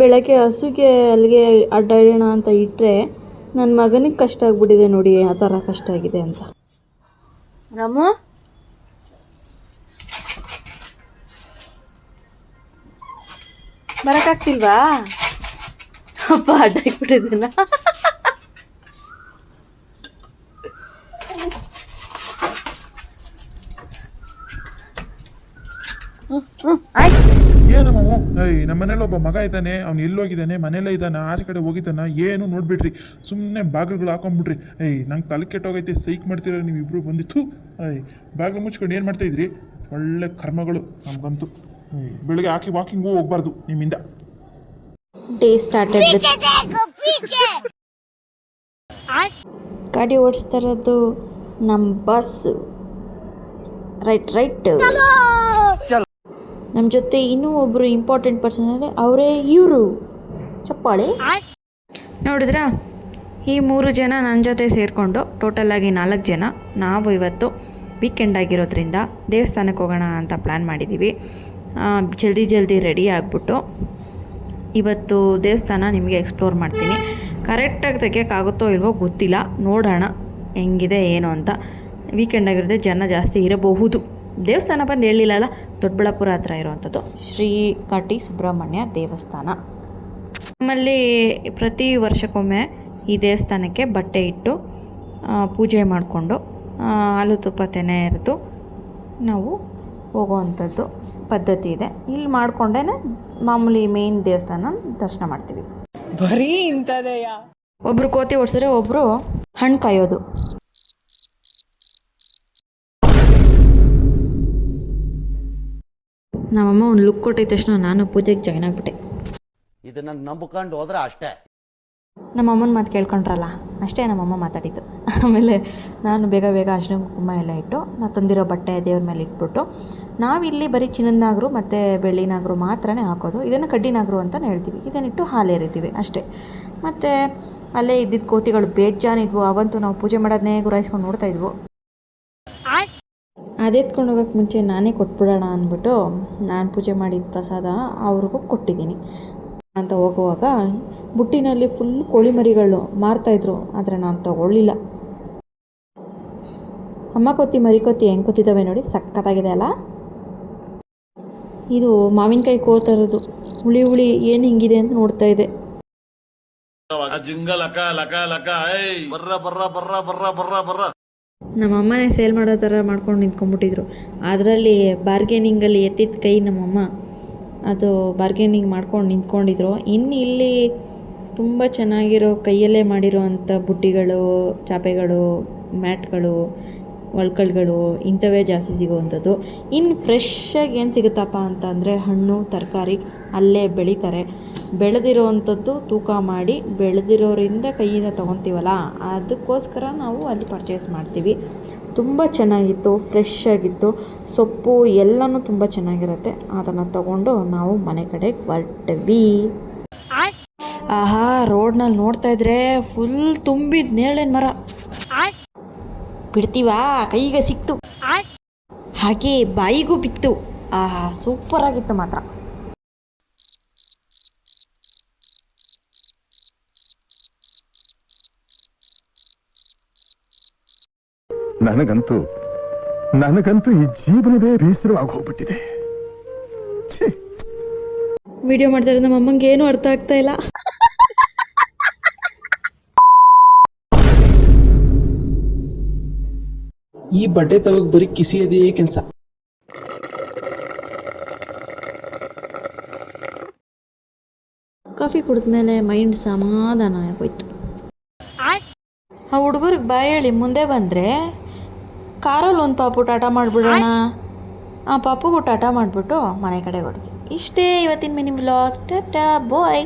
ಬೆಳಗ್ಗೆ ಹಸುಗೆ ಅಲ್ಲಿಗೆ ಅಡ್ಡಾಡೋಣ ಅಂತ ಇಟ್ಟರೆ ನನ್ನ ಮಗನಿಗೆ ಕಷ್ಟ ಆಗಿಬಿಟ್ಟಿದೆ ನೋಡಿ, ಆ ಥರ ಕಷ್ಟ ಆಗಿದೆ ಅಂತ. ರಾಮು? ಬರೋಕ್ಕಾಗ್ತಿಲ್ವಾ ಅಪ್ಪ ಅಡ್ಡಾಗಿಬಿಟ್ಟಿದ್ದೇನ ಹ್ಞೂ ಹ್ಞೂ ಆಯ್ತು. ಏನಮ್ಮ ಏಯ್ ನಮ್ಮ ಮನೇಲಿ ಒಬ್ಬ ಮಗ ಇದ್ದಾನೆ ಅವ್ನು ಎಲ್ಲೋಗಿದ್ದಾನೆ ಮನೇಲೇ ಇದ್ದಾನೆ ಆಚೆ ಕಡೆ ಹೋಗಿದ್ದಾನ ಏನು ನೋಡ್ಬಿಟ್ರಿ. ಸುಮ್ಮನೆ ಬಾಗಿಲುಗಳು ಹಾಕೊಂಡ್ಬಿಟ್ರಿ ಏಯ್ ನಂಗೆ ತಲೆ ಕೆಟ್ಟೋಗೈತೆ ಸೈಕ್ ಮಾಡ್ತಿರೋ ನೀವು ಇಬ್ರು ಬಂದಿತ್ತು ಏಯ್ ಬಾಗಿಲು ಮುಚ್ಕೊಂಡು ಏನು ಮಾಡ್ತಾ ಇದ್ರಿ? ಒಳ್ಳೆ ಕರ್ಮಗಳು ನಮ್ಗಂತೂ. ಏಯ್ ಬೆಳಗ್ಗೆ ಹಾಕಿ ವಾಕಿಂಗು ಹೋಗ್ಬಾರ್ದು ನಿಮ್ಮಿಂದ. ಡೇ ಸ್ಟಾರ್ಟೆಡ್ ಗಾಡಿ ಓಡಿಸ್ತಾ ಇರೋದು ನಮ್ಮ ಬಸ್ ರೈಟ್ ರೈಟ್ ನಮ್ಮ ಜೊತೆ ಇನ್ನೂ ಒಬ್ಬರು ಇಂಪಾರ್ಟೆಂಟ್ ಪರ್ಸನ್ ಅಂದರೆ ಅವರೇ ಇವರು. ಚಪ್ಪಾಳೆ? ನೋಡಿದ್ರಾ? ಈ ಮೂರು ಜನ ನನ್ನ ಜೊತೆ ಸೇರಿಕೊಂಡು ಟೋಟಲಾಗಿ ನಾಲ್ಕು ಜನ. ನಾವು ಇವತ್ತು ವೀಕೆಂಡ್ ಆಗಿರೋದ್ರಿಂದ ದೇವಸ್ಥಾನಕ್ಕೆ ಹೋಗೋಣ ಅಂತ ಪ್ಲ್ಯಾನ್ ಮಾಡಿದ್ದೀವಿ ಜಲ್ದಿ ಜಲ್ದಿ ರೆಡಿ ಆಗಿಬಿಟ್ಟು ಇವತ್ತು ದೇವಸ್ಥಾನ ನಿಮಗೆ ಎಕ್ಸ್ಪ್ಲೋರ್ ಮಾಡ್ತೀನಿ. ಕರೆಕ್ಟಾಗಿ ತೆಗಿಯೋಕ್ಕಾಗುತ್ತೋ ಇಲ್ವೋ ಗೊತ್ತಿಲ್ಲ. ನೋಡೋಣ ಹೆಂಗಿದೆ, ಏನು ಅಂತ. ವೀಕೆಂಡ್ ಆಗಿರೋದೇ ಜನ ಜಾಸ್ತಿ ಇರಬಹುದು. ದೇವಸ್ಥಾನ ಬಂದು ಹೇಳಿಲ್ಲಲ್ಲ ದೊಡ್ಡಬಳ್ಳಾಪುರ ಹತ್ರ ಇರುವಂಥದ್ದು. ಶ್ರೀ ಕಾಟಿ ಸುಬ್ರಹ್ಮಣ್ಯ ದೇವಸ್ಥಾನ. ನಮ್ಮಲ್ಲಿ ಪ್ರತಿ ವರ್ಷಕ್ಕೊಮ್ಮೆ ಈ ದೇವಸ್ಥಾನಕ್ಕೆ ಬಟ್ಟೆ ಇಟ್ಟು ಪೂಜೆ ಮಾಡಿಕೊಂಡು ಹಾಲು ತುಪ್ಪ ತೆನೆ ಎರೆದು ನಾವು ಹೋಗುವಂಥದ್ದು ಪದ್ಧತಿ ಇದೆ. ಇಲ್ಲಿ ಮಾಡಿಕೊಂಡೇ ಮಾಮೂಲಿ ಮೇನ್ ದೇವಸ್ಥಾನ ದರ್ಶನ ಮಾಡ್ತೀವಿ. ಬರೀ ಇಂಥದೆಯಾ? ಒಬ್ರು ಕೋತಿ ಓಡಿಸಿದ್ರೆ ಒಬ್ಬರು ಹಣ್ಣು ಕಾಯೋದು. ನಮ್ಮಮ್ಮ ಒಂದು ಲುಕ್ ಕೊಟ್ಟಿದ ತಕ್ಷಣ ನಾನು ಪೂಜೆಗೆ ಜಾಯ್ನ್ ಆಗಿಬಿಟ್ಟೆ. ಇದನ್ನ ನಂಬ್ಕೊಂಡು ಹೋದ್ರೆ ಅಷ್ಟೇ. ನಮ್ಮ ಅಮ್ಮನ ಮಾತು ಕೇಳ್ಕೊಂಡ್ರಲ್ಲ ಅಷ್ಟೇ ನಮ್ಮಮ್ಮ ಮಾತಾಡಿದ್ದು. ಆಮೇಲೆ ನಾನು ಬೇಗ ಬೇಗ ಅರ್ಶಿನ ಕುಂಕುಮ ಎಲ್ಲ ಇಟ್ಟು ನಾವು ತಂದಿರೋ ಬಟ್ಟೆ ದೇವ್ರ ಮೇಲೆ ಇಟ್ಬಿಟ್ಟು ನಾವಿಲ್ಲಿ ಬರೀ ಚಿನ್ನದ ನಾಗರು ಮತ್ತು ಬೆಳ್ಳಿ ನಾಗರು ಮಾತ್ರನೇ ಹಾಕೋದು. ಇದನ್ನು ಕಡ್ಡಿ ನಾಗರು ಅಂತಲೇ ಹೇಳ್ತೀವಿ. ಇದನ್ನಿಟ್ಟು ಹಾಲು ಎರಿತೀವಿ ಅಷ್ಟೇ. ಮತ್ತು ಅಲ್ಲೇ ಇದ್ದಿದ್ದ ಕೋತಿಗಳು ಬೇಜಾನಿದ್ವು ಅವಂತೂ ನಾವು ಪೂಜೆ ಮಾಡೋದನ್ನೇ ಗುರಾಯಿಸ್ಕೊಂಡು ನೋಡ್ತಾ ಇದ್ವು. ಅದೆತ್ಕೊಂಡು ಹೋಗೋಕ್ಕೆ ಮುಂಚೆ ನಾನೇ ಕೊಟ್ಬಿಡೋಣ ಅಂದ್ಬಿಟ್ಟು ನಾನು ಪೂಜೆ ಮಾಡಿದ ಪ್ರಸಾದ ಅವ್ರಿಗೂ ಕೊಟ್ಟಿದ್ದೀನಿ. ಅಂತ ಹೋಗುವಾಗ ಬುಟ್ಟಿನಲ್ಲಿ ಫುಲ್ ಕೋಳಿ ಮರಿಗಳು ಮಾರ್ತಾಯಿದ್ರು ಆದರೆ ನಾನು ತಗೊಳ್ಳಿಲ್ಲ. ಅಮ್ಮ ಕೊತ್ತಿ, ಮರಿ ಕೊತ್ತಿ ಹೆಂಗೆ ಕೊತ್ತಿದ್ದಾವೆ ನೋಡಿ ಸಕ್ಕತ್ತಾಗಿದೆ ಅಲ್ಲ? ಇದು ಮಾವಿನಕಾಯಿ ಕೋತರೋದು ಹುಳಿ ಹುಳಿ ಏನು ಹಿಂಗಿದೆ ಅಂತ ನೋಡ್ತಾ ಇದೆ. ಬರ್ರ ಬರ್ರ ಬರ್ರ ಬರ್ರ ಬರ್ರ ಬರ್ರ. ನಮ್ಮಮ್ಮನೇ ಸೇಲ್ ಮಾಡೋ ಥರ ಮಾಡ್ಕೊಂಡು ನಿಂತ್ಕೊಂಡ್ಬಿಟ್ಟಿದ್ರು. ಅದರಲ್ಲಿ ಬಾರ್ಗೇನಿಂಗಲ್ಲಿ ಎತ್ತಿದ ಕೈ ನಮ್ಮಮ್ಮ. ಅದು ಬಾರ್ಗೇನಿಂಗ್ ಮಾಡ್ಕೊಂಡು ನಿಂತ್ಕೊಂಡಿದ್ರು. ಇನ್ನು ಇಲ್ಲಿ ತುಂಬ ಚೆನ್ನಾಗಿರೋ ಕೈಯಲ್ಲೇ ಮಾಡಿರೋ ಬುಟ್ಟಿಗಳು, ಚಾಪೆಗಳು, ಮ್ಯಾಟ್ಗಳು ಒಳ್ಕಳ್ಗಳು ಇಂಥವೇ ಜಾಸ್ತಿ ಸಿಗುವಂಥದ್ದು. ಇನ್ನು ಫ್ರೆಶ್ಶಾಗಿ ಏನು ಸಿಗುತ್ತಪ್ಪ ಅಂತ ಹಣ್ಣು, ತರಕಾರಿ ಅಲ್ಲೇ ಬೆಳೀತಾರೆ. ಬೆಳೆದಿರೋವಂಥದ್ದು ತೂಕ ಮಾಡಿ ಬೆಳೆದಿರೋರಿಂದ ಕೈಯಿಂದ ತೊಗೊತೀವಲ್ಲ, ಅದಕ್ಕೋಸ್ಕರ ನಾವು ಅಲ್ಲಿ ಪರ್ಚೇಸ್ ಮಾಡ್ತೀವಿ. ತುಂಬ ಚೆನ್ನಾಗಿತ್ತು ಫ್ರೆಶ್ ಆಗಿತ್ತು. ಸೊಪ್ಪು ಎಲ್ಲನೂ ತುಂಬ ಚೆನ್ನಾಗಿರುತ್ತೆ. ಅದನ್ನು ತಗೊಂಡು ನಾವು ಮನೆ ಕಡೆ ಹೊರಟ್ವಿ. ಆಹಾ, ರೋಡ್ನಲ್ಲಿ ನೋಡ್ತಾ ಇದ್ರೆ ಫುಲ್ ತುಂಬಿದ ನೇರಳೆ ಮರ. ಬಿಡ್ತೀವಾ? ಕೈಗೆ ಸಿಕ್ತು. ಹಾಗೆ ಬಾಯಿಗೂ ಬಿತ್ತು. ಆಹಾ ಸೂಪರ್ ಆಗಿತ್ತು ಮಾತ್ರ. ನನಗಂತೂ ನನಗಂತೂ ಈ ಜೀವನವೇ ಬೇಸರವಾಗಿ ಹೋಗ್ಬಿಟ್ಟಿದೆ. ಛೀ. ವಿಡಿಯೋ ಮಾಡ್ತಾರೆ ನಮ್ಮ ಅಮ್ಮಂಗೆ ಏನು ಅರ್ಥ ಆಗ್ತಾ ಇಲ್ಲ. ಈ ಬಟ್ಟೆ ತಗೋಕ್ ಬರೀ ಕಿಸಿಯದೇ ಕೆಲಸ. ಕಾಫಿ ಕುಡಿದ್ಮೇಲೆ ಮೈಂಡ್ ಸಮಾಧಾನ ಆಗೋಯ್ತು. ಆ ಹುಡುಗರಿಗೆ ಬಾಯಿ ಹೇಳಿ ಮುಂದೆ ಬಂದರೆ ಕಾರಲ್ಲಿ ಒಂದು ಪಾಪು ಟಾಟಾ ಮಾಡಿಬಿಡೋಣ. ಆ ಪಾಪುಗೂ ಟಾಟಾ ಮಾಡಿಬಿಟ್ಟು ಮನೆ ಕಡೆ ಹೊಡ್ಗೆ ಇಷ್ಟೇ ಇವತ್ತಿನ ಮಿನಿ ಬ್ಲಾಗ್. ಟಾಟಾ ಬಾಯ್.